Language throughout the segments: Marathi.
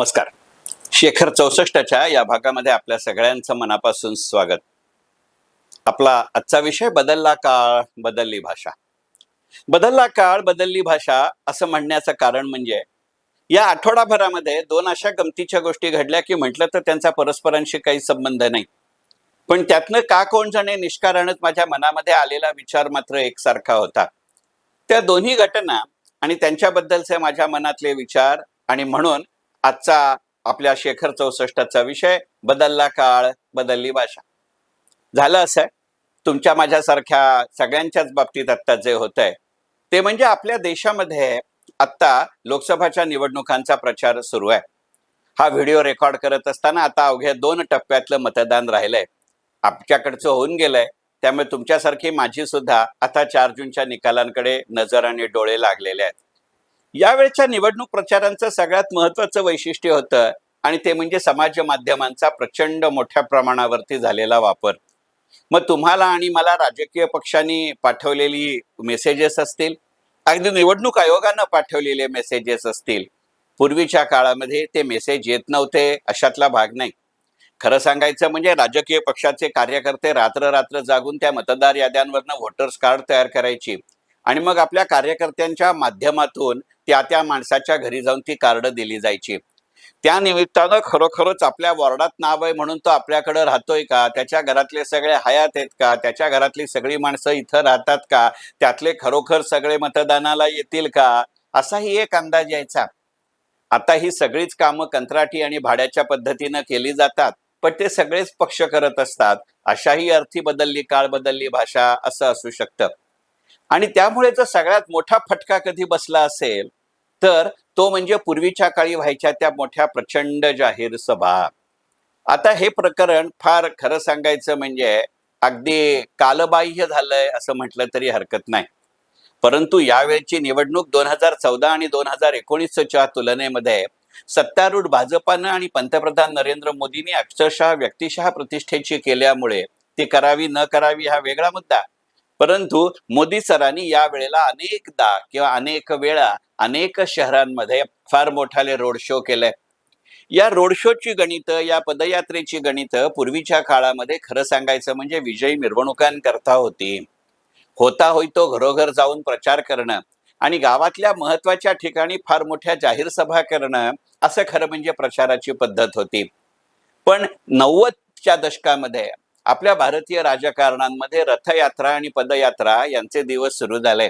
नमस्कार. शेखर चौसष्टच्या या भागामध्ये आपल्या सगळ्यांचं मनापासून स्वागत. आपला आजचा विषय बदलला काळ बदलली भाषा. बदलला काळ बदलली भाषा असं म्हणण्याचं कारण म्हणजे या आठवडाभरामध्ये दोन अशा गमतीच्या गोष्टी घडल्या की म्हटलं तर त्यांचा परस्परांशी काही संबंध नाही. पण त्यातनं का कोण जाणे निष्कारणच माझ्या मनामध्ये आलेला विचार मात्र एकसारखा होता. त्या दोन्ही घटना आणि त्यांच्याबद्दलचे माझ्या मनातले विचार आणि म्हणून आजचा आपल्या शेखर चौसष्टचा विषय बदलला काळ बदलली भाषा. झालं असं? तुमच्या माझ्यासारख्या सगळ्यांच्याच बाबतीत आत्ता जे होत आहे ते म्हणजे आपल्या देशामध्ये आत्ता लोकसभाच्या निवडणुकांचा प्रचार सुरू आहे. हा व्हिडिओ रेकॉर्ड करत असताना आता अवघ्या दोन टप्प्यातलं मतदान राहिलंय. आमच्याकडचं होऊन गेलंय त्यामुळे तुमच्यासारखी माझी सुद्धा आता चार जूनच्या निकालांकडे नजर आणि डोळे लागलेले आहेत. यावेळच्या निवडणूक प्रचारांचं सगळ्यात महत्वाचं वैशिष्ट्य होतं आणि ते म्हणजे समाज माध्यमांचा प्रचंड मोठ्या प्रमाणावरती झालेला वापर. मग तुम्हाला आणि मला राजकीय पक्षांनी पाठवलेली मेसेजेस असतील अगदी निवडणूक आयोगानं पाठवलेले मेसेजेस असतील पूर्वीच्या काळामध्ये ते मेसेज येत नव्हते अशातला भाग नाही. खरं सांगायचं म्हणजे राजकीय पक्षाचे कार्यकर्ते रात्र रात्र जागून त्या मतदार याद्यांवरनं व्होटर्स कार्ड तयार करायची आणि मग आपल्या कार्यकर्त्यांच्या माध्यमातून त्या त्या माणसाच्या घरी जाऊन ती कार्ड दिली जायची. त्या निमित्तानं खरोखरच आपल्या वॉर्डात नाव आहे म्हणून तो आपल्याकडे राहतोय का? त्याच्या घरातले सगळे हयात आहेत का? त्याच्या घरातली सगळी माणसं इथं राहतात का? त्यातले खरोखर सगळे मतदानाला येतील का? असाही एक अंदाज यायचा. आता ही सगळीच कामं कंत्राटी आणि भाड्याच्या पद्धतीनं केली जातात पण ते सगळेच पक्ष करत असतात. अशाही अर्थी बदलली काळ बदलली भाषा असं असू शकतं. आणि त्यामुळे जर सगळ्यात मोठा फटका कधी बसला असेल तर तो म्हणजे पूर्वीच्या काळी व्हायच्या त्या मोठ्या प्रचंड जाहीर सभा. आता हे प्रकरण फार खरं सांगायचं म्हणजे अगदी कालबाह्य झालंय असं म्हटलं तरी हरकत नाही. परंतु यावेळची निवडणूक दोन हजार चौदा आणि दोन हजार एकोणीसच्या तुलनेमध्ये सत्तारूढ भाजपानं आणि पंतप्रधान नरेंद्र मोदींनी अक्षरशः व्यक्तिशः प्रतिष्ठेची केल्यामुळे ती करावी न करावी हा वेगळा मुद्दा. परंतु मोदी सरांनी या वेळेला अनेकदा किंवा अनेक वेळा अनेक शहरांमध्ये फार मोठाले रोड शो केले. या रोड शोची गणित या पदयात्रेची गणित पूर्वीच्या काळामध्ये खरं सांगायचं म्हणजे विजयी मिरवणुकांकरता होती. होता होई तो घरोघर जाऊन प्रचार करणं आणि गावातल्या महत्त्वाच्या ठिकाणी फार मोठ्या जाहीर सभा करणं असं खरं म्हणजे प्रचाराची पद्धत होती. पण नव्वदच्या दशकामध्ये आपल्या भारतीय राजकारणांमध्ये रथयात्रा आणि पदयात्रा यांचे दिवस सुरू झाले.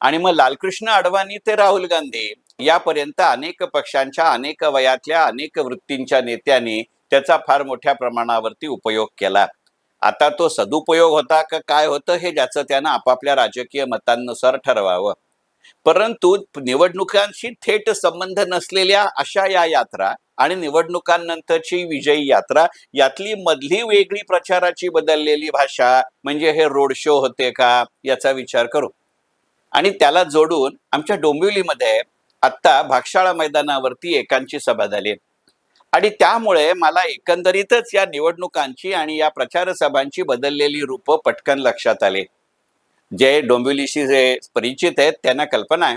आणि मग लालकृष्ण अडवाणी ते राहुल गांधी यापर्यंत अनेक पक्षांच्या अनेक वयातल्या अनेक वृत्तींच्या नेत्यांनी त्याचा फार मोठ्या प्रमाणावरती उपयोग केला. आता तो सदुपयोग होता का काय होतं हे ज्याचं त्यानं आपापल्या राजकीय मतांनुसार ठरवावं. परंतु निवडणुकांशी थेट संबंध नसलेल्या अशा या यात्रा आणि निवडणुकांनंतरची विजयी यात्रा यातली मधली वेगळी प्रचाराची बदललेली भाषा म्हणजे हे रोड शो होते का याचा विचार करू. आणि त्याला जोडून आमच्या डोंबिवलीमध्ये आत्ता भागशाळा मैदानावरती एकांची सभा झाली आणि त्यामुळे मला एकंदरीतच या निवडणुकांची आणि या प्रचार सभांची बदललेली रूप पटकन लक्षात आले. जे डोंबिवलीशी जे परिचित आहेत त्यांना कल्पना आहे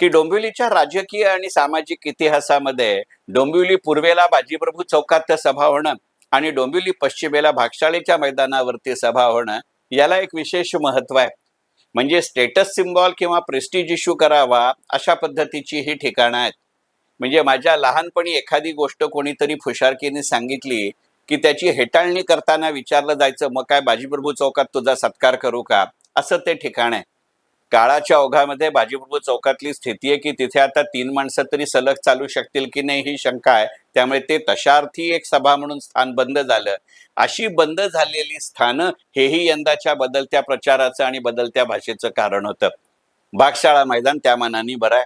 की डोंबिवलीच्या राजकीय आणि सामाजिक इतिहासामध्ये डोंबिवली पूर्वेला बाजीप्रभू चौकात सभा होणं आणि डोंबिवली पश्चिमेला भागशाळेच्या मैदानावरती सभा होणं याला एक विशेष महत्त्व आहे. म्हणजे स्टेटस सिम्बॉल किंवा प्रेस्टिज इश्यू करावा अशा पद्धतीची ही ठिकाणं आहेत. म्हणजे माझ्या लहानपणी एखादी गोष्ट कोणीतरी फुशारकीने सांगितली की त्याची हेटाळणी करताना विचारलं जायचं मग काय बाजीप्रभू चौकात तुझा सत्कार करू का? असं ते ठिकाण आहे. काळाच्या ओघामध्ये बाजीप्रभू चौकातली स्थिती आहे की तिथे आता तीन माणसं तरी सलग चालू शकतील की नाही ही शंका आहे. त्यामुळे ते तशार्थी एक सभा म्हणून स्थान बंद झालं. अशी बंद झालेली स्थानं हेही यंदाच्या बदलत्या प्रचाराचं आणि बदलत्या भाषेचं कारण होतं. भागशाळा मैदान त्या मानाने बरं आहे.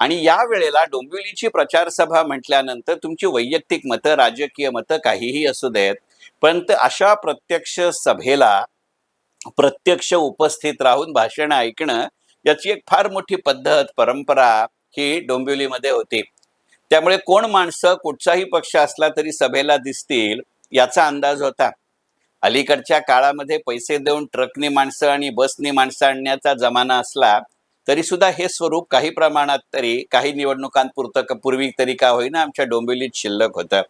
आणि या वेळेला डोंबिवलीची प्रचार सभा म्हटल्यानंतर तुमची वैयक्तिक मतं राजकीय मतं काहीही असू देत पण अशा प्रत्यक्ष सभेला प्रत्यक्ष उपस्थित राहून भाषण ऐकणं याची एक फार मोठी पद्धत परंपरा ही डोंबिवलीमध्ये होती. त्यामुळे कोण माणसं कुठचाही पक्ष असला तरी सभेला दिसतील याचा अंदाज होता. अलीकडच्या काळामध्ये पैसे देऊन ट्रकनी माणसं आणि बसनी माणसं आणण्याचा जमाना असला तरी सुद्धा हे स्वरूप काही प्रमाणात तरी काही निवडणुकांपुरतं पूर्वी तरी का होईना आमच्या डोंबिवलीत शिल्लक होतं.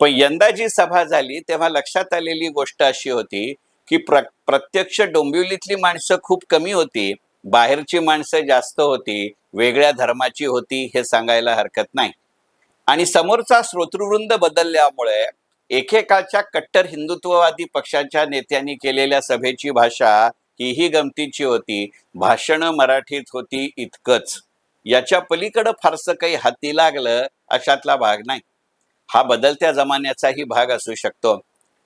पण यंदा जी सभा झाली तेव्हा लक्षात आलेली गोष्ट अशी होती की प्र प्रत्यक्ष डोंबिवलीतली माणसं खूप कमी होती बाहेरची माणसं जास्त होती वेगळ्या धर्माची होती हे सांगायला हरकत नाही. आणि समोरचा श्रोतृवृंद बदलल्यामुळे एकेकाच्या कट्टर हिंदुत्ववादी पक्षाच्या नेत्यांनी केलेल्या सभेची भाषा हीही गमतीची होती भाषणं मराठीत होती इतकंच. याच्या पलीकडं फारसं काही हाती लागलं अशातला भाग नाही. हा बदलत्या जमान्याचाही भाग असू शकतो.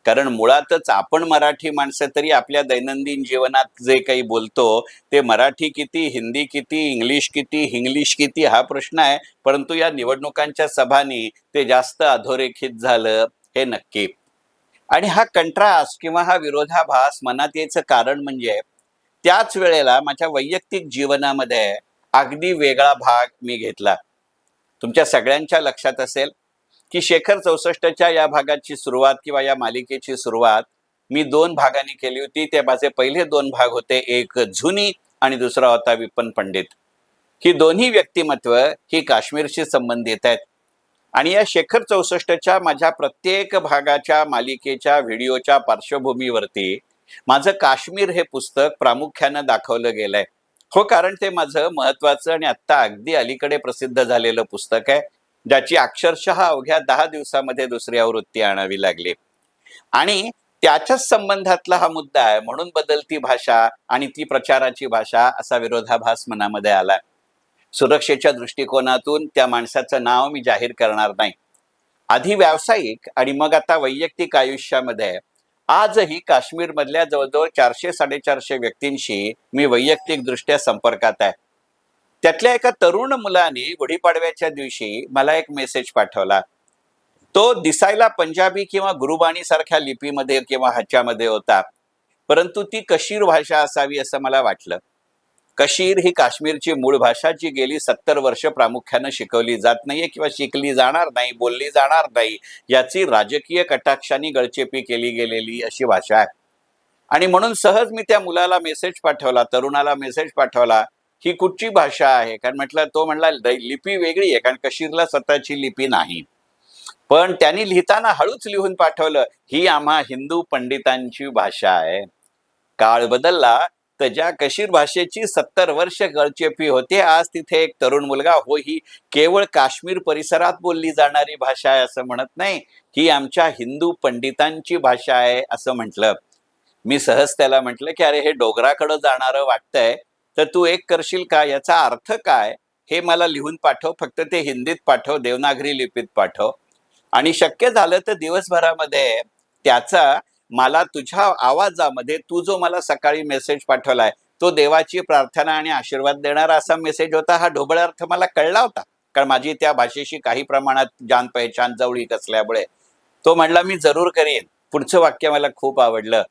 कारण मुळातच आपण मराठी माणसं तरी आपल्या दैनंदिन जीवनात जे काही बोलतो ते मराठी किती हिंदी किती इंग्लिश किती हिंग्लिश किती हा प्रश्न आहे. परंतु या निवडणुकांच्या सभांनी ते जास्त अधोरेखित झालं हे नक्की. आणि हा कंट्रास्ट किंवा हा विरोधाभास मनात यायचं कारण म्हणजे त्याच वेळेला माझ्या वैयक्तिक जीवनामध्ये अगदी वेगळा भाग मी घेतला. तुमच्या सगळ्यांच्या लक्षात असेल की शेखर चौसष्टच्या या भागाची सुरुवात किंवा या मालिकेची सुरुवात मी दोन भागांनी केली होती. ते माझे पहिले दोन भाग होते एक झुनी आणि दुसरा होता विपन पंडित. ही दोन्ही व्यक्तिमत्व ही काश्मीरशी संबंधित आहेत. आणि या शेखर चौसष्टच्या माझ्या प्रत्येक भागाच्या मालिकेच्या व्हिडिओच्या पार्श्वभूमीवरती माझं काश्मीर हे पुस्तक प्रामुख्यानं दाखवलं गेलंय. हो कारण ते माझं महत्वाचं आणि आत्ता अगदी अलीकडे प्रसिद्ध झालेलं पुस्तक आहे. ज्याची अक्षरशः अवघ्या दहा दिवसामध्ये दुसरी आवृत्ती आणावी लागली. आणि त्याच्याच संबंधातला हा मुद्दा आहे म्हणून बदलती भाषा आणि ती प्रचाराची भाषा असा विरोधाभास मनामध्ये आला सुरक्षेच्या दृष्टिकोनातून त्या माणसाचं नाव मी जाहीर करणार नाही. आधी व्यावसायिक आणि मग आता वैयक्तिक आयुष्यामध्ये आजही काश्मीरमधल्या जवळजवळ चारशे साडेचारशे व्यक्तींशी मी वैयक्तिकदृष्ट्या संपर्कात आहे. त्यातल्या एका तरुण मुलाने गुढीपाडव्याच्या दिवशी मला एक मेसेज पाठवला. तो दिसायला पंजाबी किंवा गुरुबाणी सारख्या लिपीमध्ये किंवा ह्याच्यामध्ये होता. परंतु ती कशीर भाषा असावी असं मला वाटलं. कशीर ही काश्मीरची मूळ भाषा जी गेली सत्तर वर्ष प्रामुख्यानं शिकवली जात नाहीये किंवा शिकली जाणार नाही बोलली जाणार नाही याची राजकीय कटाक्षाने गळचेपी केली गेलेली अशी भाषा आहे. आणि म्हणून सहज मी त्या मुलाला मेसेज पाठवला तरुणाला मेसेज पाठवला. ही कुठची भाषा आहे? कारण म्हटलं तो म्हणला लिपी वेगळी आहे कारण कशीरला स्वतःची लिपी नाही. पण त्यांनी लिहिताना हळूच लिहून पाठवलं ही आम्हा हिंदू पंडितांची भाषा आहे. काळ बदलला तर ज्या कशीर भाषेची सत्तर वर्ष गळचेपी होते आज तिथे एक तरुण मुलगा हो ही केवळ काश्मीर परिसरात बोलली जाणारी भाषा आहे असं म्हणत नाही. ही आमच्या हिंदू पंडितांची भाषा आहे असं म्हटलं. मी सहज त्याला म्हटलं की अरे हे डोगराकडं जाणारं वाटतंय तर तू एक करशील का? याचा अर्थ काय? हे मला लिहून पाठव फक्त ते हिंदीत पाठव देवनागरी लिपीत पाठव. आणि शक्य झालं तर दिवसभरामध्ये त्याचा मला तुझ्या आवाजामध्ये तू जो मला सकाळी मेसेज पाठवलाय तो देवाची प्रार्थना आणि आशीर्वाद देणारा असा मेसेज होता हा ढोबळ अर्थ मला कळला होता. कारण माझी त्या भाषेशी काही प्रमाणात जान पहिचान जवळीक असल्यामुळे. तो म्हणला मी जरूर करेन. पुढचं वाक्य मला खूप आवडलं.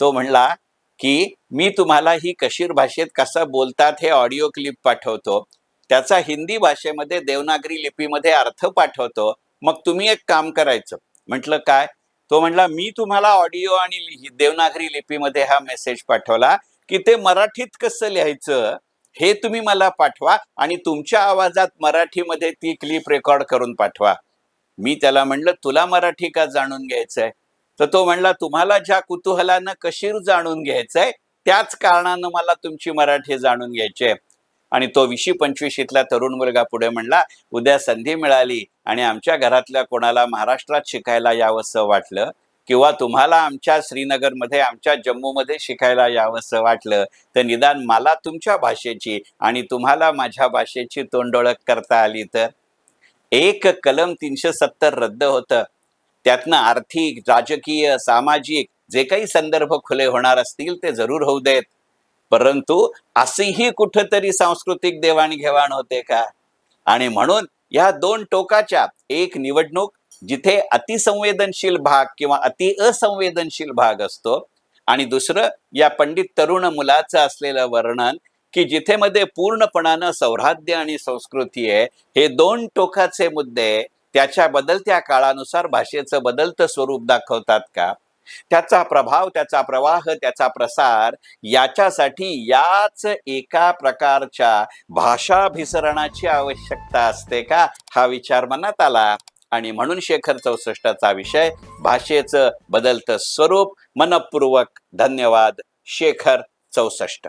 तो म्हणला की मी तुम्हाला ही कशीर भाषेत कसं बोलतात हे ऑडिओ क्लिप पाठवतो. त्याचा हिंदी भाषेमध्ये देवनागरी लिपीमध्ये अर्थ पाठवतो. मग तुम्ही एक काम करायचं. म्हटलं काय? तो म्हणला मी तुम्हाला ऑडिओ आणि देवनागरी लिपीमध्ये हा मेसेज पाठवला की ते मराठीत कसं लिहायचं हे तुम्ही मला पाठवा आणि तुमच्या आवाजात मराठीमध्ये ती क्लिप रेकॉर्ड करून पाठवा. मी त्याला म्हणलं तुला मराठी का जाणून घ्यायचंय? तर तो म्हणला तुम्हाला ज्या कुतूहलानं कशीर जाणून घ्यायचंय त्याच कारणानं मला तुमची मराठी जाणून घ्यायची आहे आणि तो विशी पंचवीशीतला तरुण मुलगा पुढे म्हणला उद्या संधी मिळाली आणि आमच्या घरातल्या कोणाला महाराष्ट्रात शिकायला यावंसं वाटलं किंवा तुम्हाला आमच्या श्रीनगरमध्ये आमच्या जम्मूमध्ये शिकायला यावंसं वाटलं तर निदान मला तुमच्या भाषेची आणि तुम्हाला माझ्या भाषेची तोंडोळख करता आली तर? एक कलम तीनशे सत्तर रद्द होतं. त्यातनं आर्थिक राजकीय सामाजिक जे काही संदर्भ खुले होणार असतील ते जरूर होऊ देत. परंतु अशीही कुठंतरी सांस्कृतिक देवाणघेवाण होते का? आणि म्हणून या दोन टोकाच्या एक निवडणूक जिथे अतिसंवेदनशील भाग किंवा अति असंवेदनशील भाग असतो आणि दुसरं या पंडित तरुण मुलाचं असलेलं वर्णन की जिथे मध्ये पूर्णपणानं सौहार्द्य आणि संस्कृती आहे हे दोन टोकाचे मुद्दे त्याच्या बदलत्या काळानुसार भाषेचं बदलतं स्वरूप दाखवतात का? त्याचा प्रभाव त्याचा प्रवाह त्याचा प्रसार याच्यासाठी याच एका प्रकारच्या भाषाभिसरणाची आवश्यकता असते का? हा विचार मनात आला. आणि म्हणून शेखर चौसष्टाचा विषय भाषेचं बदलतं स्वरूप मनपूर्वक धन्यवाद शेखर चौसष्ट.